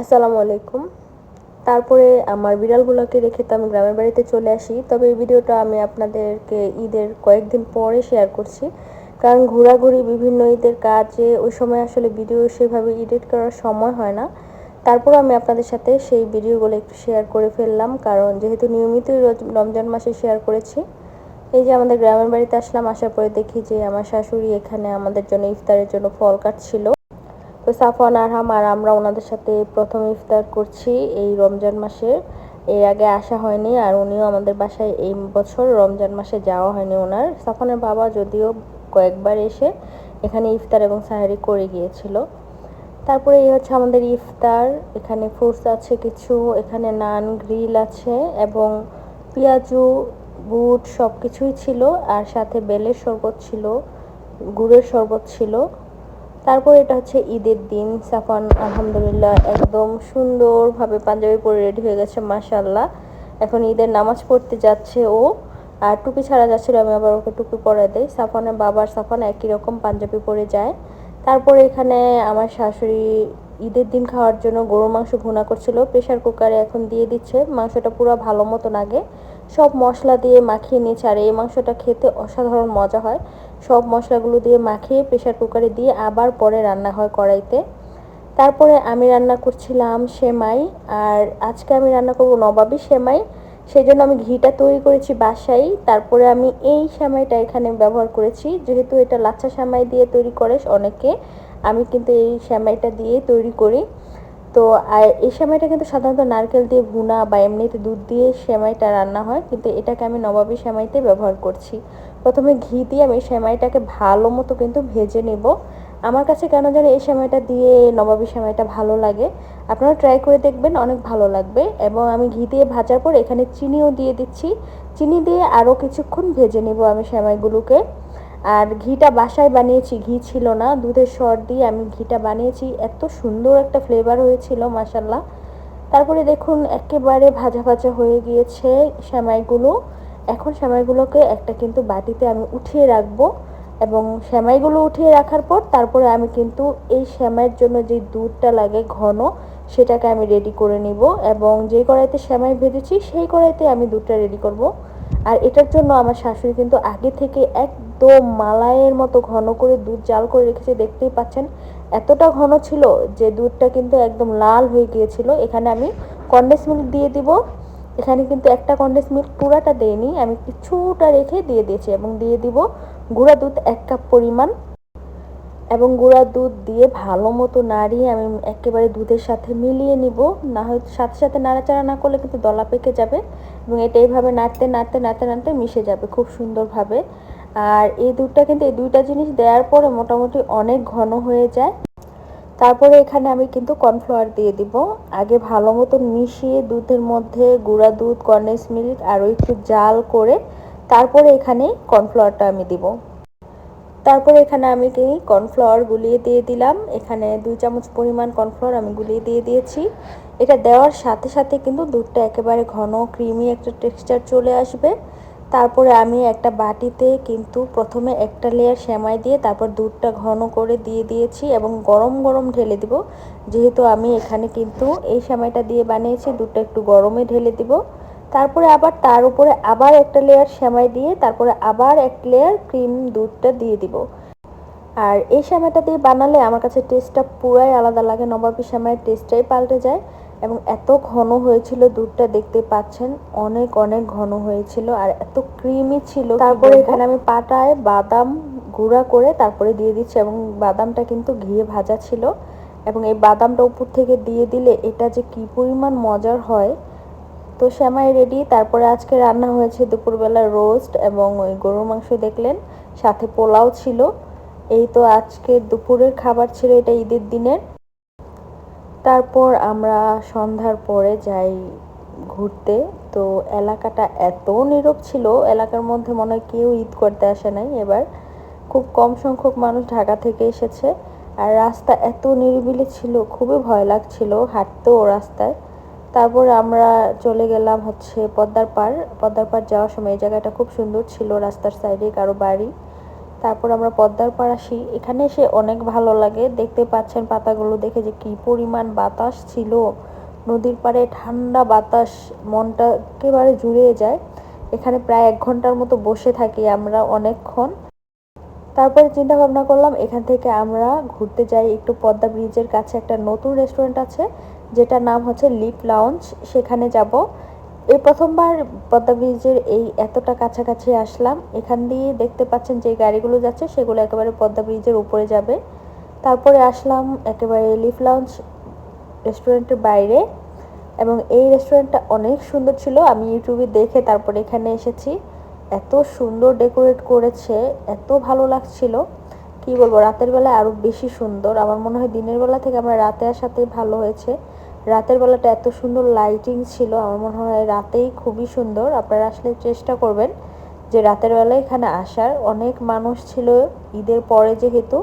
আসসালামু আলাইকুম। তারপরে আমার বিড়ালগুলোকে রেখে তো আমি গ্রামের বাড়িতে চলে আসি। তবে এই ভিডিওটা আমি আপনাদেরকে ঈদের কয়েকদিন পরে শেয়ার করছি। কারণ ঘোরাঘুরি, বিভিন্ন ঈদের কাজে ওই সময় আসলে ভিডিও সেভাবে এডিট করার সময় হয় না। তারপর আমি আপনাদের সাথে সেই ভিডিওগুলো একটু শেয়ার করে ফেললাম। কারণ যেহেতু নিয়মিতই রমজান মাসে শেয়ার করেছি, এই যে আমাদের গ্রামের বাড়িতে আসলাম, আসার পরে দেখি যে আমার শাশুড়ি এখানে আমাদের জন্য ইফতারের জন্য ফল কাটছিল। তো সাফওয়ান আরহাম আর আমরা ওনাদের সাথে প্রথম ইফতার করছি এই রমজান মাসে। এর আগে আসা হয়নি আর উনিও আমাদের বাসায় এই বছর রমজান মাসে যাওয়া হয়নি ওনার। সাফনের বাবা যদিও কয়েকবার এসে এখানে ইফতার এবং সাহারি করে গিয়েছিল। তারপরে এই হচ্ছে আমাদের ইফতার। এখানে ফ্রুটস আছে কিছু, এখানে নান, গ্রিল আছে এবং পেঁয়াজু, বুট সব কিছুই ছিল আর সাথে বেলের শরবত ছিল, গুড়ের শরবত ছিল। তারপর এটা হচ্ছে ঈদের দিন, সাফান আলহামদুলিল্লাহ একদম সুন্দরভাবে পাঞ্জাবি পরে রেডি হয়ে গেছে মাসাল্লাহ এখন ঈদের নামাজ পড়তে যাচ্ছে ও, আর টুপি ছাড়া যাচ্ছিল, আমি আবার ওকে টুপি পরে দেই। সাফানের বাবার সাফান একই রকম পাঞ্জাবি পরে যায়। তারপর এখানে আমার শাশুড়ি ঈদের দিন খাওয়ার জন্য গরুর মাংস ভুনা করছিল। প্রেশার কুকারে এখন দিয়ে দিচ্ছে। মাংসটা পুরো ভালো মতন আগে। সব মশলা দিয়ে মাখিয়ে নিয়েছে। আর এই মাংসটা খেতে অসাধারণ মজা হয়। সব মশলাগুলো দিয়ে মাখিয়ে প্রেশার কুকারে দিয়ে আবার পরে রান্না হয় কড়াইতে। তারপরে আমি রান্না করছিলাম সেমাই। আর আজকে আমি রান্না করব নবাবি সেমাই। সেই জন্য আমি ঘিটা তৈরি করেছি বাসায়। তারপরে আমি এই সেমাইটা এখানে ব্যবহার করেছি। যেহেতু এটা লাচ্ছা সেমাই দিয়ে তৈরি করে অনেকে। আমি কিন্তু এই সেমাইটা দিয়ে তৈরি করি। তো, আর এই সেমাইটা কিন্তু সাধারণত নারকেল দিয়ে ভুনা বা এমনিতে দুধ দিয়ে সেমাইটা রান্না হয়, কিন্তু এটাকে আমি নবাবী সেমাইতে ব্যবহার করছি। প্রথমে ঘি দিয়ে আমি সেমাইটাকে ভালো মতো কিন্তু ভেজে নেব। আমার কাছে কেন জানি এই সেমাইটা দিয়ে নবাবী সেমাইটা ভালো লাগে। আপনারা ট্রাই করে দেখবেন, অনেক ভালো লাগবে। এবং আমি ঘি দিয়ে ভাজার পর এখানে চিনিও দিয়ে দিচ্ছি। চিনি দিয়ে আরও কিছুক্ষণ ভেজে নেব আমি সেমাইগুলোকে। আর ঘিটা বাসায় বানিয়েছি, ঘি ছিল না, দুধের সর দিয়ে আমি ঘিটা বানিয়েছি। এত সুন্দর একটা ফ্লেভার হয়েছিল মাসাল্লাহ তারপরে দেখুন, একেবারে ভাজা ভাজা হয়ে গিয়েছে সেমাইগুলো। এখন সেমাইগুলোকে একটা কিন্তু বাটিতে আমি উঠিয়ে রাখব এবং সেমাইগুলো উঠিয়ে রাখার পর তারপরে আমি কিন্তু এই সেমাইয়ের জন্য যে দুধটা লাগে ঘন, সেটাকে আমি রেডি করে নিব এবং যে কড়াইতে সেমাই ভেজেছি, সেই কড়াইতে আমি দুধটা রেডি করব। আর এটার জন্য আমার শাশুড়ি কিন্তু আগে থেকে একদম মালাইয়ের মতো ঘন করে দুধ জাল করে রেখেছে, দেখতেই পাচ্ছেন? এতটা ঘন ছিল যে দুধটা কিন্তু একদম লাল হয়ে গিয়েছিল। এখানে আমি কন্ডেন্স মিল্ক দিয়ে দিব। এখানে কিন্তু একটা কন্ডেন্স মিল্ক পুরাটা দেয়নি আমি কিছুটা রেখে দিয়ে দিয়েছি এবং দিয়ে দিব গুঁড়া দুধ এক কাপ পরিমাণ। এবং গুঁড়া দুধ দিয়ে ভালো মতো নাড়িয়ে আমি একেবারে দুধের সাথে মিলিয়ে নিব। না হয়তো সাথে সাথে নাড়াচাড়া না করলে কিন্তু দলা পেকে যাবে এবং এটা এইভাবে নাড়তে নাড়তে নাড়তে নাড়তে মিশে যাবে খুব সুন্দরভাবে। আর এই দুধটা কিন্তু এই দুইটা জিনিস দেওয়ার পরে মোটামুটি অনেক ঘন হয়ে যায়। তারপরে এখানে আমি কিন্তু কর্নফ্লাওয়ার দিয়ে দিব। আগে ভালো মতো মিশিয়ে দুধের মধ্যে গুঁড়া দুধ, কর্নেস মিল্ক আরও একটু জাল করে তারপরে এখানে কর্নফ্লাওয়ারটা আমি দিব। তারপরে এখানে আমি কি কর্নফ্লাওয়ার গুলিয়ে দিয়ে দিলাম। এখানে দুই চামচ পরিমাণ কর্নফ্লাওয়ার আমি গুলিয়ে দিয়ে দিয়েছি। এটা দেওয়ার সাথে সাথে কিন্তু দুধটা একেবারে ঘন, ক্রিমি একটা টেক্সচার চলে আসবে। তারপরে আমি একটা বাটিতে কিন্তু প্রথমে একটা লেয়ার সেমাই দিয়ে তারপর দুধটা ঘন করে দিয়ে দিয়েছি এবং গরম গরম ঢেলে দিব। যেহেতু আমি এখানে কিন্তু এই সেমাইটা দিয়ে বানিয়েছি, দুধটা একটু গরমে ঢেলে দিব। তারপরে আবার তার উপরে আবার একটা লেয়ার সেমাই দিয়ে তারপরে আবার এক লেয়ার ক্রিম দুধটা দিয়ে দিব। আর এই সেমাইটা দিয়ে বানালে আমার কাছে টেস্টটা পুরাই আলাদা লাগে, নবাবী সেমাইয়ের টেস্টটাই পাল্টে যায়। এবং এত ঘন হয়েছিল দুধটা দেখতে পাচ্ছেন অনেক অনেক ঘন হয়েছিল আর এত ক্রিমি ছিল তারপরে এখানে আমি পাটায় বাদাম গুঁড়া করে তারপরে দিয়ে দিচ্ছি এবং বাদামটা কিন্তু ঘিয়ে ভাজা ছিল এবং এই বাদামটা উপর থেকে দিয়ে দিলে এটা যে কি পরিমাণ মজার হয়। তো শ্যামাই রেডি তারপরে আজকে রান্না হয়েছে দুপুরবেলা রোস্ট এবং ওই গরুর মাংস দেখলেন সাথে পোলাও ছিল। এই তো আজকে দুপুরের খাবার ছিল এটা ঈদের দিনের। তারপর আমরা সন্ধ্যার পরে যাই ঘুরতে। তো এলাকাটা এত নীরব ছিল, এলাকার মধ্যে মনে হয় কেউ ঈদ করতে আসে নাই এবার। খুব কম সংখ্যক মানুষ ঢাকা থেকে এসেছে। আর রাস্তা এত নিরিবিলি ছিল, খুবই ভয় লাগছিল হাঁটতেও রাস্তায়। তারপর আমরা চলে গেলাম হচ্ছে পদ্মার পাড়। পদ্মার পার যাওয়ার সময় এই জায়গাটা খুব সুন্দর ছিল রাস্তার সাইডে, কারও বাড়ি। তারপর আমরা পদ্মার পাড় আসি। এখানে এসে অনেক ভালো লাগে। দেখতে পাচ্ছেন পাতাগুলো দেখে যে কি পরিমাণ বাতাস ছিল। নদীর পাড়ে ঠান্ডা বাতাস, মনটা একেবারে জুড়িয়ে যায়। এখানে প্রায় এক ঘণ্টার মতো বসে থাকি আমরা অনেকক্ষণ। তারপরে চিন্তা ভাবনা করলাম, এখান থেকে আমরা ঘুরতে যাই একটু পদ্মা ব্রিজের কাছে একটা নতুন রেস্টুরেন্ট আছে, যেটার নাম হচ্ছে লিপ লাউঞ্জ সেখানে যাব। এই প্রথমবার পদ্মা ব্রিজের এই এতটা কাছাকাছি আসলাম, এখান দিয়ে দেখতে পাচ্ছেন যে গাড়িগুলো যাচ্ছে, সেগুলো একেবারে পদ্মা ব্রিজের উপরে যাবে। তারপরে আসলাম একেবারে লিফ লাউঞ্জ রেস্টুরেন্টের বাইরে এবং এই রেস্টুরেন্টটা অনেক সুন্দর ছিল। আমি ইউটিউবে দেখে তারপরে এখানে এসেছি। এত সুন্দর ডেকোরেট করেছে, এত ভালো লাগছিল। কি বলব, রাতের বেলা আরও বেশি সুন্দর। আমার মনে হয় দিনের বেলা থেকে আমরা রাতে আসাতেই ভালো হয়েছে। রাতের বেলাটা এত সুন্দর লাইটিং ছিল, আমার মনে হয় রাতেই খুবই সুন্দর। আপনারা আসলে চেষ্টা করবেন যে রাতের বেলা এখানে আসার। অনেক মানুষ ছিল ঈদের পরে যেহেতু।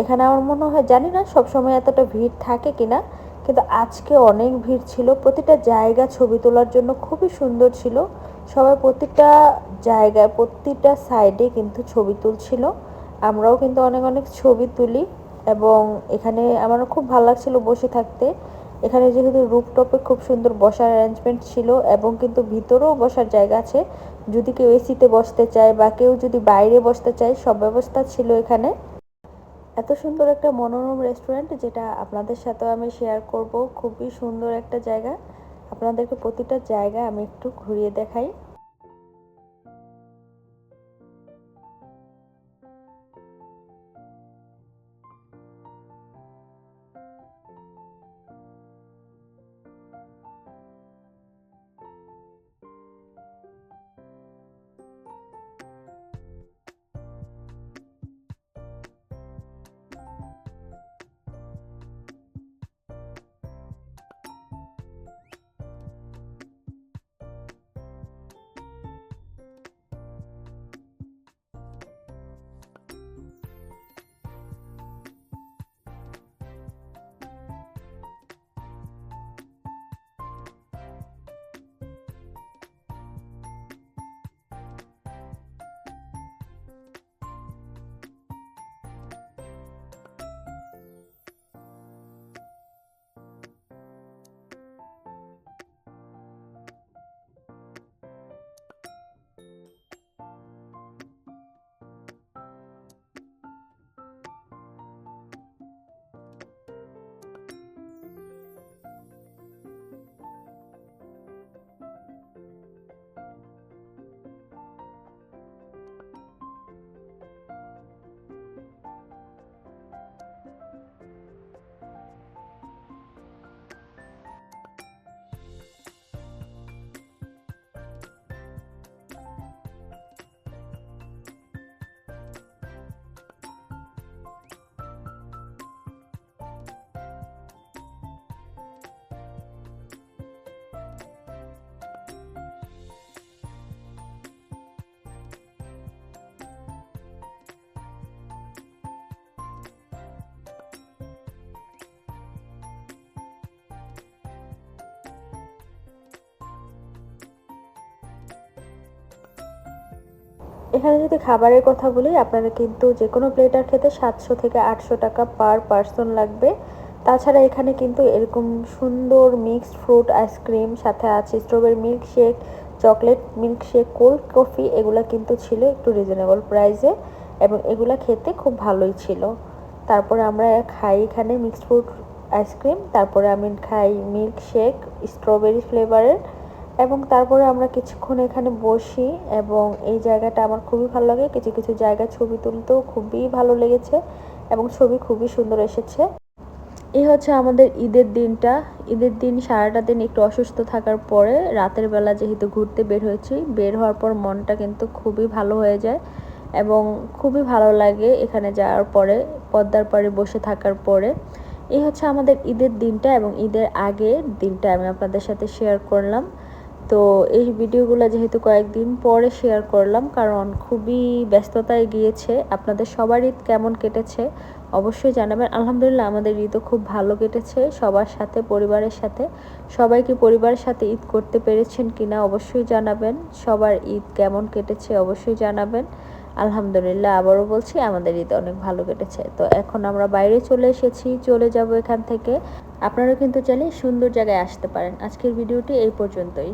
এখানে আমার মনে হয়, জানি না সবসময় এতটা ভিড় থাকে কিনা, কিন্তু আজকে অনেক ভিড় ছিল। প্রতিটা জায়গা ছবি তোলার জন্য খুবই সুন্দর ছিল। সবাই প্রতিটা জায়গায়, প্রতিটা সাইডে কিন্তু ছবি তুলছিল। আমরাও কিন্তু অনেক অনেক ছবি তুলি এবং এখানে আমারও খুব ভালো লাগছিল বসে থাকতে। এখানে যেহেতু রুফটপে খুব সুন্দর বসার অ্যারেঞ্জমেন্ট ছিল এবং কিন্তু ভিতরেও বসার জায়গা আছে, যদি কেউ এসিতে বসতে চায় বা কেউ যদি বাইরে বসতে চায়, সব ব্যবস্থা ছিল এখানে। এত সুন্দর একটা মনোরম রেস্টুরেন্ট যেটা আপনাদের সাথেও আমি শেয়ার করব। খুবই সুন্দর একটা জায়গা। আপনাদেরকে প্রতিটা জায়গা আমি একটু ঘুরিয়ে দেখাই। এখানে যদি খাবারের কথা বলি আপনারা কিন্তু যে কোনো প্লেটার খেতে সাতশো থেকে আটশো টাকা পার পার্সন লাগবে। তাছাড়া এখানে কিন্তু এরকম সুন্দর মিক্সড ফ্রুট আইসক্রিম সাথে আছে strawberry milk shake chocolate milk shake cold coffee এগুলো কিন্তু ছিল একটু রিজনেবল প্রাইসে এবং এগুলা খেতে খুব ভালোই ছিল। তারপরে আমরা খাই এখানে মিক্সড ফ্রুট আইসক্রিম তারপরে আমি খাই মিল্ক শেক স্ট্রবেরি ফ্লেভারের এবং তারপরে আমরা কিছুক্ষণ এখানে বসি এবং এই জায়গাটা আমার খুবই ভালো লাগে। কিছু কিছু জায়গায় ছবি তুলতেও খুবই ভালো লেগেছে এবং ছবি খুবই সুন্দর এসেছে। এই হচ্ছে আমাদের ঈদের দিনটা। ঈদের দিন সারাটা দিন একটু অসুস্থ থাকার পরে রাতের বেলা যেহেতু ঘুরতে বের হয়েছি, বের হওয়ার পর মনটা কিন্তু খুবই ভালো হয়ে যায় এবং খুবই ভালো লাগে এখানে যাওয়ার পরে, পদ্মার পাড়ে বসে থাকার পরে। এই হচ্ছে আমাদের ঈদের দিনটা এবং ঈদের আগের দিনটা আমি আপনাদের সাথে শেয়ার করলাম। তো এই ভিডিওগুলো যেহেতু কয়েকদিন পরে শেয়ার করলাম, কারণ খুবই ব্যস্ততায় গিয়েছে। আপনাদের সবার ঈদ কেমন কেটেছে অবশ্যই জানাবেন। আলহামদুলিল্লাহ, আমাদের ঈদও খুব ভালো কেটেছে সবার সাথে, পরিবারের সাথে। সবাইকে পরিবারের সাথে ঈদ করতে পেরেছেন কিনা অবশ্যই জানাবেন। সবার ঈদ কেমন কেটেছে অবশ্যই জানাবেন। আলহামদুলিল্লাহ, আবারও বলছি আমাদের ঈদ অনেক ভালো কেটেছে। তো এখন আমরা বাইরে চলে এসেছি, চলে যাব এখান থেকে। আপনারা কিন্তু চাইলে সুন্দর জায়গায় আসতে পারেন। আজকের ভিডিওটি এই পর্যন্তই।